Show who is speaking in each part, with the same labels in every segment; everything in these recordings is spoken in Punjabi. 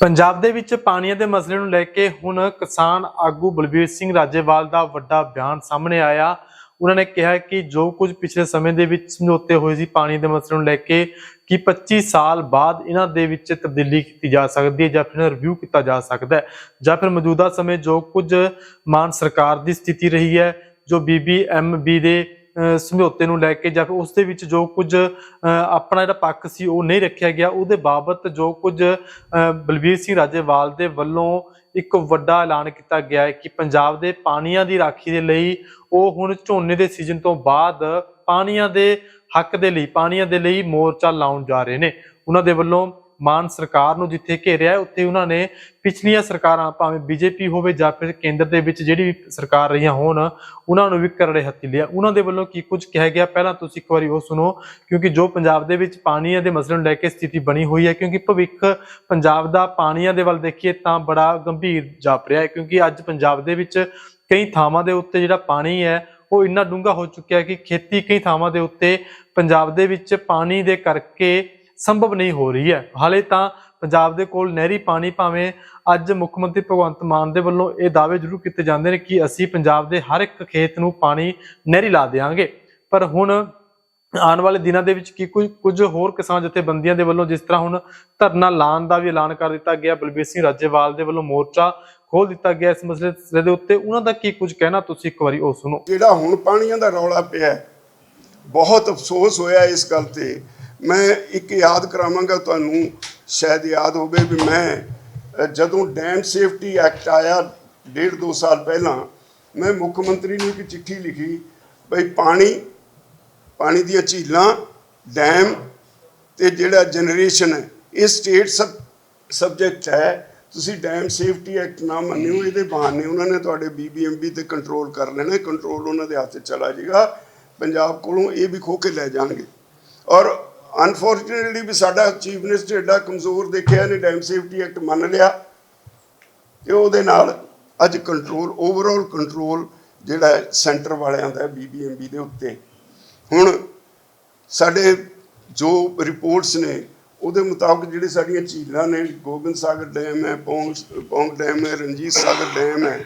Speaker 1: ਪੰਜਾਬ ਦੇ ਵਿੱਚ ਪਾਣੀਆਂ ਦੇ ਮਸਲੇ ਨੂੰ ਲੈ ਕੇ ਹੁਣ ਕਿਸਾਨ ਆਗੂ ਬਲਬੀਰ ਸਿੰਘ ਰਾਜੇਵਾਲ ਦਾ ਵੱਡਾ ਬਿਆਨ ਸਾਹਮਣੇ ਆਇਆ। ਉਹਨਾਂ ਨੇ ਕਿਹਾ ਕਿ ਜੋ ਕੁਝ ਪਿਛਲੇ ਸਮੇਂ ਦੇ ਵਿੱਚ ਸਮਝੌਤੇ ਹੋਏ ਸੀ ਪਾਣੀ ਦੇ ਮਸਲੇ ਨੂੰ ਲੈ ਕੇ, ਕਿ 25 ਸਾਲ ਬਾਅਦ ਇਹਨਾਂ ਦੇ ਵਿੱਚ ਤਬਦੀਲੀ ਕੀਤੀ ਜਾ ਸਕਦੀ ਹੈ ਜਾਂ ਫਿਰ ਰਿਵਿਊ ਕੀਤਾ ਜਾ ਸਕਦਾ ਹੈ ਜਾਂ ਫਿਰ ਮੌਜੂਦਾ ਸਮੇਂ ਜੋ ਕੁਝ ਮਾਨ ਸਰਕਾਰ ਦੀ ਸਥਿਤੀ ਰਹੀ ਹੈ, ਜੋ ਬੀਬੀਐਮਬੀ ਦੇ ਸਮਝੌਤੇ ਨੂੰ ਲੈ ਕੇ ਜਾਂ ਫਿਰ ਉਸ ਦੇ ਵਿੱਚ ਜੋ ਕੁਝ ਆਪਣਾ ਜਿਹੜਾ ਪੱਖ ਸੀ ਉਹ ਨਹੀਂ ਰੱਖਿਆ ਗਿਆ, ਉਹਦੇ ਬਾਬਤ ਜੋ ਕੁਝ, ਅਹ, ਬਲਬੀਰ ਸਿੰਘ ਰਾਜੇਵਾਲ ਦੇ ਵੱਲੋਂ ਇੱਕ ਵੱਡਾ ਐਲਾਨ ਕੀਤਾ ਗਿਆ ਹੈ ਕਿ ਪੰਜਾਬ ਦੇ ਪਾਣੀਆਂ ਦੀ ਰਾਖੀ ਦੇ ਲਈ ਉਹ ਹੁਣ ਝੋਨੇ ਦੇ ਸੀਜ਼ਨ ਤੋਂ ਬਾਅਦ ਪਾਣੀਆਂ ਦੇ ਹੱਕ ਦੇ ਲਈ, ਪਾਣੀਆਂ ਦੇ ਲਈ ਮੋਰਚਾ ਲਾਉਣ ਜਾ ਰਹੇ ਨੇ। ਉਹਨਾਂ ਦੇ ਵੱਲੋਂ ਮਾਨ ਸਰਕਾਰ ਨੂੰ ਜਿੱਥੇ ਘੇਰਿਆ ਹੈ, ਉੱਥੇ ਉਹਨਾਂ ਨੇ ਪਿਛਲੀਆਂ ਸਰਕਾਰਾਂ ਭਾਵੇਂ ਬੀਜੇਪੀ ਹੋਵੇ ਜਾਂ ਫਿਰ ਕੇਂਦਰ ਦੇ ਵਿੱਚ ਜਿਹੜੀ ਸਰਕਾਰ ਰਹੀਆਂ ਹੋਣ ਉਹਨਾਂ ਨੂੰ ਵੀ ਕਰੜੇ ਹੱਥੀ ਲਿਆ। ਉਹਨਾਂ ਦੇ ਵੱਲੋਂ ਕੀ ਕੁਝ ਕਿਹਾ ਗਿਆ? ਪਹਿਲਾਂ ਤੁਸੀਂ ਇੱਕ ਵਾਰੀ ਉਹ ਸੁਣੋ ਕਿਉਂਕਿ ਜੋ ਪੰਜਾਬ ਦੇ ਵਿੱਚ ਪਾਣੀਆਂ ਦੇ ਮਸਲੇ ਨੂੰ ਲੈ ਕੇ ਸਥਿਤੀ ਬਣੀ ਹੋਈ ਹੈ ਕਿਉਂਕਿ ਭਵਿੱਖ ਪੰਜਾਬ ਦਾ ਪਾਣੀਆਂ ਦੇ ਵੱਲ ਦੇਖੀਏ ਤਾਂ ਬੜਾ ਗੰਭੀਰ ਜਾਪ ਰਿਹਾ ਹੈ ਕਿਉਂਕਿ ਅੱਜ ਪੰਜਾਬ ਦੇ ਵਿੱਚ ਕਈ ਥਾਵਾਂ ਦੇ ਉੱਤੇ ਜਿਹੜਾ ਪਾਣੀ ਹੈ ਉਹ ਇੰਨਾ ਡੂੰਘਾ ਹੋ ਚੁੱਕਿਆ ਕਿ ਖੇਤੀ ਕਈ ਥਾਵਾਂ ਦੇ ਉੱਤੇ ਪੰਜਾਬ ਦੇ ਵਿੱਚ ਪਾਣੀ ਦੇ ਕਰਕੇ ਸੰਭਵ ਨਹੀਂ ਹੋ ਰਹੀ ਹੈ। ਹਾਲੇ ਤਾਂ ਪੰਜਾਬ ਦੇ ਕੋਲ ਨਹਿਰੀ ਪਾਣੀ ਭਾਵੇਂ ਅੱਜ ਮੁੱਖ ਮੰਤਰੀ ਭਗਵੰਤ ਮਾਨ ਦੇ ਵੱਲੋਂ ਇਹ ਦਾਅਵੇ ਜ਼ਰੂਰ ਕੀਤੇ ਜਾਂਦੇ ਨੇ ਕਿ ਅਸੀਂ ਪੰਜਾਬ ਦੇ ਹਰ ਇੱਕ ਖੇਤ ਨੂੰ ਪਾਣੀ ਨਹਿਰੀ ਲਾ ਦੇਵਾਂਗੇ ਪਰ ਹੁਣ ਆਉਣ ਵਾਲੇ ਦਿਨਾਂ ਦੇ ਵਿੱਚ ਕੀ ਕੁਝ ਕੁਝ ਹੋਰ ਕਿਸਾਨ ਜਥੇਬੰਦੀਆਂ ਦੇ ਵੱਲੋਂ ਜਿਸ ਤਰ੍ਹਾਂ ਹੁਣ ਧਰਨਾ ਲਾਉਣ ਦਾ ਵੀ ਐਲਾਨ ਕਰ ਦਿੱਤਾ ਗਿਆ, ਬਲਬੀਰ ਸਿੰਘ ਰਾਜੇਵਾਲ ਦੇ ਵੱਲੋਂ ਮੋਰਚਾ ਖੋਲ ਦਿੱਤਾ ਗਿਆ ਇਸ ਮਸਲੇ ਦੇ ਉੱਤੇ, ਉਹਨਾਂ ਦਾ ਕੀ ਕੁਝ ਕਹਿਣਾ ਤੁਸੀਂ ਇੱਕ ਵਾਰੀ ਉਹ ਸੁਣੋ।
Speaker 2: ਜਿਹੜਾ ਹੁਣ ਪਾਣੀਆਂ ਦਾ ਰੌਲਾ ਪਿਆ ਬਹੁਤ ਅਫਸੋਸ ਹੋਇਆ ਇਸ ਗੱਲ ਤੇ। ਮੈਂ ਇੱਕ ਯਾਦ ਕਰਾਵਾਂਗਾ ਤੁਹਾਨੂੰ, ਸ਼ਾਇਦ ਯਾਦ ਹੋਵੇ ਵੀ ਮੈਂ ਜਦੋਂ ਡੈਮ ਸੇਫਟੀ ਐਕਟ ਆਇਆ ਡੇਢ ਦੋ ਸਾਲ ਪਹਿਲਾਂ, ਮੈਂ ਮੁੱਖ ਮੰਤਰੀ ਨੂੰ ਇੱਕ ਚਿੱਠੀ ਲਿਖੀ, ਬਈ ਪਾਣੀ ਪਾਣੀ ਦੀਆਂ ਝੀਲਾਂ, ਡੈਮ ਤੇ ਜਿਹੜਾ ਜਨਰੇਸ਼ਨ ਹੈ, ਇਹ ਸਟੇਟ ਸਬ, ਸਬਜੈਕਟ ਹੈ, ਤੁਸੀਂ ਡੈਮ ਸੇਫਟੀ ਐਕਟ ਨਾ ਮੰਨਿਓ, ਇਹਦੇ ਬਹਾਨੇ ਉਹਨਾਂ ਨੇ ਤੁਹਾਡੇ ਬੀਬੀਐਮਬੀ ਤੇ ਕੰਟਰੋਲ ਕਰ ਲੈਣਾ, ਕੰਟਰੋਲ ਉਹਨਾਂ ਦੇ ਹੱਥ ਚਲਾ ਜਾਏਗਾ, ਪੰਜਾਬ ਕੋਲੋਂ ਇਹ ਵੀ ਖੋ ਕੇ ਲੈ ਜਾਣਗੇ। ਔਰ ਅਨਫੋਰਚੂਨੇਟਲੀ ਵੀ ਸਾਡਾ ਚੀਫ ਮਿਨਿਸਟਰ ਐਡਾ ਕਮਜ਼ੋਰ ਦੇਖਿਆ ਨੇ ਡੈਮ ਸੇਫਟੀ ਐਕਟ ਮੰਨ ਲਿਆ ਤੇ ਉਹਦੇ ਨਾਲ ਅੱਜ ਕੰਟਰੋਲ ਓਵਰਆਲ ਕੰਟਰੋਲ ਜਿਹੜਾ ਸੈਂਟਰ ਵਾਲਿਆਂ ਦਾ ਬੀਬੀਐਮਬੀ ਦੇ ਉੱਤੇ। ਹੁਣ ਸਾਡੇ ਜੋ ਰਿਪੋਰਟਸ ਨੇ, ਉਹਦੇ ਮੁਤਾਬਕ ਜਿਹੜੇ ਸਾਡੀਆਂ ਝੀਲਾਂ ਨੇ, ਗੋਬਿੰਦ ਸਾਗਰ ਡੈਮ ਹੈ, ਪੌਂਗ ਪੌਂਗ ਡੈਮ ਹੈ, ਰਣਜੀਤ ਸਾਗਰ ਡੈਮ ਹੈ,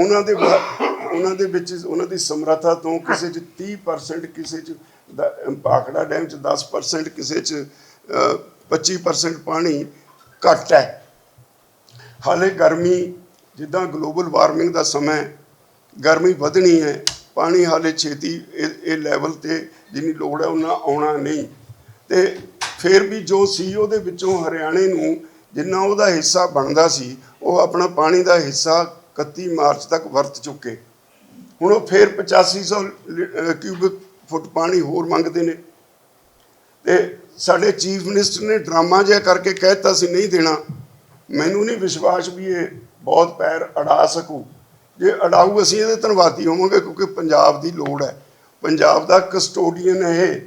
Speaker 2: ਉਹਨਾਂ ਦੇ ਬਾ- ਉਹਨਾਂ ਦੇ ਵਿੱਚ ਉਹਨਾਂ ਦੀ ਸਮਰੱਥਾ ਤੋਂ ਕਿਸੇ 'ਚ 30% ਕਿਸੇ 'ਚ ਦ- ਭਾਖੜਾ ਡੈਮ 'ਚ 10% ਕਿਸੇ 'ਚ ਅ, 25% ਪਾਣੀ ਘੱਟ ਹੈ। ਹਾਲੇ ਗਰਮੀ ਜਿੱਦਾਂ ਗਲੋਬਲ ਵਾਰਮਿੰਗ ਦਾ ਸਮਾਂ ਗਰਮੀ ਵਧਣੀ ਹੈ ਪਾਣੀ ਹਾਲੇ ਛੇਤੀ ਇਹ ਲੈਵਲ ਤੇ ਜਿੰਨੀ ਲੋੜ ਹੈ ਉਹਨਾਂ ਆਉਣਾ ਨਹੀਂ। ਤੇ ਫਿਰ ਵੀ ਜੋ ਸੀ ਉਹਦੇ ਵਿੱਚੋਂ ਹਰਿਆਣੇ ਨੂੰ ਜਿੰਨਾ ਉਹਦਾ ਹਿੱਸਾ ਬਣਦਾ ਸੀ ਉਹ ਆਪਣਾ ਪਾਣੀ ਦਾ ਹਿੱਸਾ 31 ਮਾਰਚ ਤੱਕ ਵਰਤ ਚੁੱਕੇ। ਹੁਣ ਉਹ ਫਿਰ 8500 ਕਿਊਬਿਕ ਫੁੱਟ ਪਾਣੀ ਹੋਰ ਮੰਗਦੇ ਨੇ। ਤੇ ਸਾਡੇ ਚੀਫ ਮਿਨਿਸਟਰ ਨੇ ਡਰਾਮਾ ਜਿਹਾ ਕਰਕੇ ਕਹਿਤਾ ਸੀ ਨਹੀਂ ਦੇਣਾ। ਮੈਨੂੰ ਨਹੀਂ ਵਿਸ਼ਵਾਸ ਵੀ ਇਹ ਬਹੁਤ ਪੈਰ ਅੜਾ ਸਕੂ। ਜੇ ਅੜਾਊ ਅਸੀਂ ਇਹਦੇ ਧੰਨਵਾਦੀ ਹੋਵਾਂਗੇ, ਕਿਉਂਕਿ ਪੰਜਾਬ ਦੀ ਲੋੜ ਹੈ। ਪੰਜਾਬ ਦਾ ਕਸਟੋਡੀਅਨ ਹੈ ਇਹ।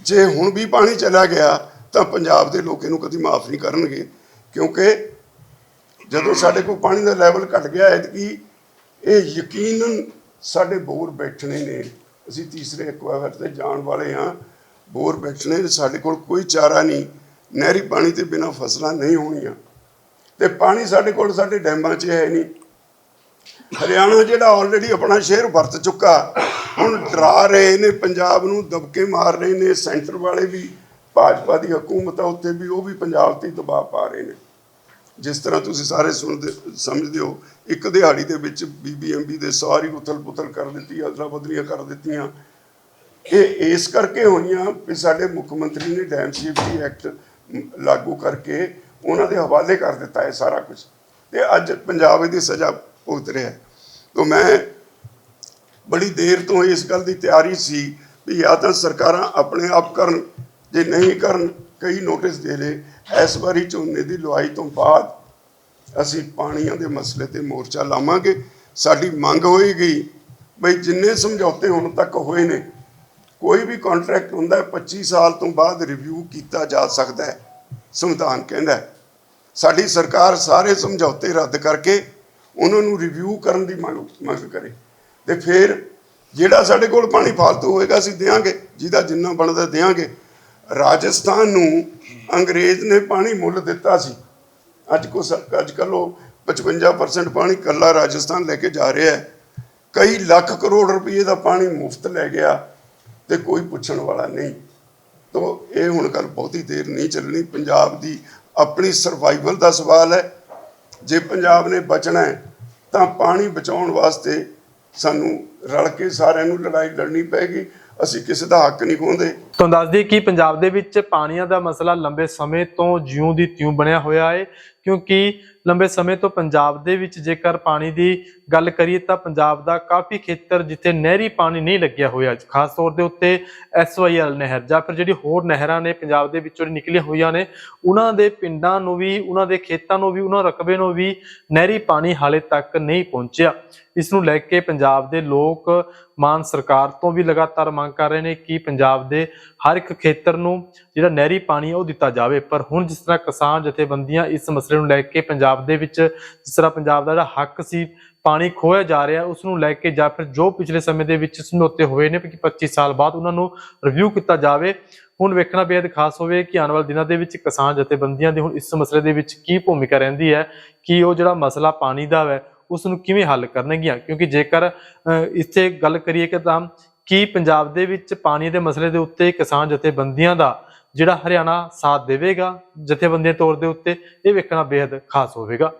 Speaker 2: ਜੇ ਹੁਣ ਵੀ ਪਾਣੀ ਚਲਾ ਗਿਆ, ਤਾਂ ਪੰਜਾਬ ਦੇ ਲੋਕ ਇਹਨੂੰ ਕਦੀ ਮਾਫ ਨਹੀਂ ਕਰਨਗੇ। ਕਿਉਂਕਿ ਜਦੋਂ ਸਾਡੇ ਕੋਲ ਪਾਣੀ ਦਾ ਲੈਵਲ ਘਟ ਗਿਆ ਹੈ ਕਿ ਇਹ ਯਕੀਨਨ ਸਾਡੇ ਬੋਰ ਬੈਠਣੇ ਨੇ। ਅਸੀਂ ਤੀਸਰੇ ਐਕਵਾਗਰ ਤੇ ਜਾਣ ਵਾਲੇ ਹਾਂ। ਬੋਰ ਬੈਠਣੇ ਸਾਡੇ ਕੋਲ ਕੋਈ ਚਾਰਾ ਨਹੀਂ। ਨਹਿਰੀ ਪਾਣੀ ਤੇ ਬਿਨਾ ਫਸਲਾਂ ਨਹੀਂ ਹੋਣੀਆਂ। ਤੇ ਪਾਣੀ ਸਾਡੇ ਕੋਲ ਸਾਡੇ ਡੈਮਾਂ 'ਚ ਹੈ ਨਹੀਂ। ਹਰਿਆਣਾ ਜਿਹੜਾ ਆਲਰੇਡੀ ਆਪਣਾ ਸ਼ੇਅਰ ਵਰਤ ਚੁੱਕਾ, ਹੁਣ ਡਰਾ ਰਹੇ ਨੇ। ਪੰਜਾਬ ਨੂੰ ਦਬਕੇ ਮਾਰ ਰਹੇ ਨੇ। ਸੈਂਟਰ ਵਾਲੇ ਵੀ, ਭਾਜਪਾ ਦੀ ਹਕੂਮਤ ਆ ਉੱਤੇ ਵੀ ਉਹ ਵੀ ਪੰਜਾਬ ਤੇ ਦਬਾਅ ਪਾ ਰਹੇ ਨੇ। ਜਿਸ ਤਰ੍ਹਾਂ ਤੁਸੀਂ ਸਾਰੇ ਸੁਣਦੇ, ਸਮਝਦੇ ਹੋ, ਇੱਕ ਦਿਹਾੜੀ ਦੇ ਵਿੱਚ ਬੀਬੀਐਮਬੀ ਦੇ ਸਾਰੀ ਉਥਲ-ਪੁਥਲ ਕਰ ਦਿੱਤੀ, ਅਦਲਾ ਬਦਲੀਆਂ ਕਰ ਦਿੱਤੀਆਂ। ਇਹ ਇਸ ਕਰਕੇ ਹੋਈਆਂ ਵੀ ਸਾਡੇ ਮੁੱਖ ਮੰਤਰੀ ਨੇ ਡੈਮ ਸੇਫਟੀ ਐਕਟ ਲਾਗੂ ਕਰਕੇ ਉਹਨਾਂ ਦੇ ਹਵਾਲੇ ਕਰ ਦਿੱਤਾ ਹੈ ਸਾਰਾ ਕੁਝ। ਤੇ ਅੱਜ ਪੰਜਾਬ ਇਹਦੀ ਸਜ਼ਾ ਭੁਗਤ ਰਿਹਾ ਹੈ। ਤੋਂ ਮੈਂ ਬੜੀ ਦੇਰ ਤੋਂ ਇਸ ਗੱਲ ਦੀ ਤਿਆਰੀ ਸੀ ਵੀ ਜਾਂ ਤਾਂ ਸਰਕਾਰਾਂ ਆਪਣੇ ਆਪ ਕਰਨ, ਜੇ ਨਹੀਂ ਕਰਨ ਕਈ ਨੋਟਿਸ ਦੇ ਲਏ ਇਸ ਵਾਰੀ ਝੋਨੇ ਦੀ ਲੁਆਈ ਤੋਂ ਬਾਅਦ ਅਸੀਂ ਪਾਣੀਆਂ ਦੇ ਮਸਲੇ ਤੇ ਮੋਰਚਾ ਲਾਵਾਂਗੇ। ਸਾਡੀ ਮੰਗ ਹੋਏਗੀ ਬਈ ਜਿੰਨੇ ਸਮਝੌਤੇ ਹੁਣ ਤੱਕ ਹੋਏ ਨੇ, ਕੋਈ ਵੀ ਕੰਟਰੈਕਟ ਹੁੰਦਾ ਹੈ 25 ਸਾਲ ਤੋਂ ਬਾਅਦ ਰਿਵਿਊ ਕੀਤਾ ਜਾ ਸਕਦਾ ਹੈ, ਸੰਵਿਧਾਨ ਕਹਿੰਦਾ ਹੈ। ਸਾਡੀ ਸਰਕਾਰ ਸਾਰੇ ਸਮਝੌਤੇ ਰੱਦ ਕਰਕੇ ਉਹਨਾਂ ਨੂੰ ਰਿਵਿਊ ਕਰਨ ਦੀ ਮੰਗ ਮੰਗ ਕਰੇ। ਤੇ ਫਿਰ ਜਿਹੜਾ ਸਾਡੇ ਕੋਲ ਪਾਣੀ ਫਾਲਤੂ ਹੋਏਗਾ, ਅਸੀਂ ਦੇਵਾਂਗੇ ਜਿਹਦਾ ਜਿੰਨਾ ਬਣਦਾ ਦੇਵਾਂਗੇ ਰਾਜਸਥਾਨ ਨੂੰ ਅੰਗਰੇਜ਼ ਨੇ ਪਾਣੀ ਮੁੱਲ ਦਿੱਤਾ ਸੀ। ਅੱਜ ਕੋ ਅੱਜ ਕੱਲ੍ਹ ਉਹ 55% ਪਾਣੀ ਕੱਲਾ ਰਾਜਸਥਾਨ ਲੈ ਕੇ ਜਾ ਰਿਹਾ ਹੈ। ਕਈ ਲੱਖ ਕਰੋੜ ਰੁਪਏ ਦਾ ਪਾਣੀ ਮੁਫਤ ਲੈ ਗਿਆ ਤੇ ਕੋਈ ਪੁੱਛਣ ਵਾਲਾ ਨਹੀਂ। ਤੋ ਇਹ ਹੁਣ ਗੱਲ ਬਹੁਤੀ ਦੇਰ ਨਹੀਂ ਚੱਲਣੀ। ਪੰਜਾਬ ਦੀ ਆਪਣੀ ਸਰਵਾਈਵਲ ਦਾ ਸਵਾਲ ਹੈ। ਜੇ ਪੰਜਾਬ ਨੇ ਬਚਣਾ ਹੈ, ਤਾਂ ਪਾਣੀ ਬਚਾਉਣ ਵਾਸਤੇ ਸਾਨੂੰ ਰਲ ਕੇ ਸਾਰਿਆਂ ਨੂੰ ਲੜਾਈ ਲੜਨੀ ਪੈਗੀ ਅਸੀਂ ਕਿਸੇ ਦਾ ਹੱਕ ਨਹੀਂ ਖੋਹਦੇ।
Speaker 1: ਤੁਹਾਨੂੰ ਦੱਸ ਦਈਏ ਕਿ ਪੰਜਾਬ ਦੇ ਵਿੱਚ ਪਾਣੀਆਂ ਦਾ ਮਸਲਾ ਲੰਬੇ ਸਮੇਂ ਤੋਂ ਜਿਉਂ ਦੀ ਤਿਉਂ ਬਣਿਆ ਹੋਇਆ ਹੈ ਕਿਉਂਕਿ ਲੰਬੇ ਸਮੇਂ ਤੋਂ ਪੰਜਾਬ ਦੇ ਵਿੱਚ ਜੇਕਰ ਪਾਣੀ ਦੀ ਗੱਲ ਕਰੀਏ ਤਾਂ ਪੰਜਾਬ ਦਾ ਕਾਫੀ ਖੇਤਰ ਜਿੱਥੇ ਨਹਿਰੀ ਪਾਣੀ ਨਹੀਂ ਲੱਗਿਆ ਹੋਇਆ ਖਾਸ ਤੌਰ ਦੇ ਉੱਤੇ ਐਸਵਾਈਐਲ ਨਹਿਰ ਜਾਂ ਫਿਰ ਜਿਹੜੀ ਹੋਰ ਨਹਿਰਾਂ ਨੇ ਪੰਜਾਬ ਦੇ ਵਿੱਚੋਂ ਨਿਕਲੀਆਂ ਹੋਈਆਂ ਨੇ, ਉਹਨਾਂ ਦੇ ਪਿੰਡਾਂ ਨੂੰ ਵੀ, ਉਹਨਾਂ ਦੇ ਖੇਤਾਂ ਨੂੰ ਵੀ, ਉਹਨਾਂ ਰਕਬੇ ਨੂੰ ਵੀ ਨਹਿਰੀ ਪਾਣੀ ਹਾਲੇ ਤੱਕ ਨਹੀਂ ਪਹੁੰਚਿਆ। ਇਸ ਨੂੰ ਲੈ ਕੇ ਪੰਜਾਬ ਦੇ ਲੋਕ, ਮਾਨ ਸਰਕਾਰ ਤੋਂ ਵੀ ਲਗਾਤਾਰ ਮੰਗ ਕਰ ਰਹੇ ਨੇ ਕਿ ਪੰਜਾਬ ਦੇ ਹਰ ਇੱਕ ਖੇਤਰ ਨੂੰ ਜਿਹੜਾ ਨਹਿਰੀ ਪਾਣੀ ਹੈ ਉਹ ਦਿੱਤਾ ਜਾਵੇ। ਪਰ ਹੁਣ ਜਿਸ ਤਰ੍ਹਾਂ ਕਿਸਾਨ ਜਥੇਬੰਦੀਆਂ ਇਸ ਮਸਲੇ ਨੂੰ ਲੈ ਕੇ ਪੰਜਾਬ ਦੇ ਵਿੱਚ ਜਿਸ ਤਰ੍ਹਾਂ ਪੰਜਾਬ ਦਾ ਜਿਹੜਾ ਹੱਕ ਸੀ ਪਾਣੀ ਖੋਇਆ ਜਾ ਰਿਹਾ ਉਸ ਨੂੰ ਲੈ ਕੇ ਜਾਂ ਫਿਰ ਜੋ ਪਿਛਲੇ ਸਮੇਂ ਦੇ ਵਿੱਚ ਸਮਝੌਤੇ ਹੋਏ ਨੇ ਕਿ 25 ਸਾਲ ਬਾਅਦ ਉਹਨਾਂ ਨੂੰ ਰਿਵਿਊ ਕੀਤਾ ਜਾਵੇ। ਹੁਣ ਵੇਖਣਾ ਬੇहद ਖਾਸ ਹੋਵੇ ਕਿ ਆਉਣ ਵਾਲੇ ਦਿਨਾਂ ਦੇ ਵਿੱਚ ਕਿਸਾਨ ਜਥੇਬੰਦੀਆਂ ਦੀ ਹੁਣ ਇਸ ਮਸਲੇ ਦੇ ਵਿੱਚ ਕੀ ਭੂਮਿਕਾ ਰਹਿੰਦੀ ਹੈ ਕਿ ਉਹ ਜਿਹੜਾ ਮਸਲਾ ਪਾਣੀ ਦਾ ਹੈ ਉਸ ਨੂੰ ਕਿਵੇਂ ਹੱਲ ਕਰਨਗੀਆਂ? ਕਿਉਂਕਿ ਜੇਕਰ ਅਹ, ਇੱਥੇ ਗੱਲ ਕਰੀਏ ਕਿ ਤਾਂ ਕੀ ਪੰਜਾਬ ਦੇ ਵਿੱਚ ਪਾਣੀ ਦੇ ਮਸਲੇ ਦੇ ਉੱਤੇ ਕਿਸਾਨ ਜਥੇਬੰਦੀਆਂ ਦਾ ਜਿਹੜਾ ਹਰਿਆਣਾ ਸਾਥ ਦੇਵੇਗਾ ਜਥੇਬੰਦੀਆਂ ਤੌਰ ਦੇ ਉੱਤੇ ਇਹ ਵੇਖਣਾ ਬੇहद ਖਾਸ ਹੋਵੇਗਾ।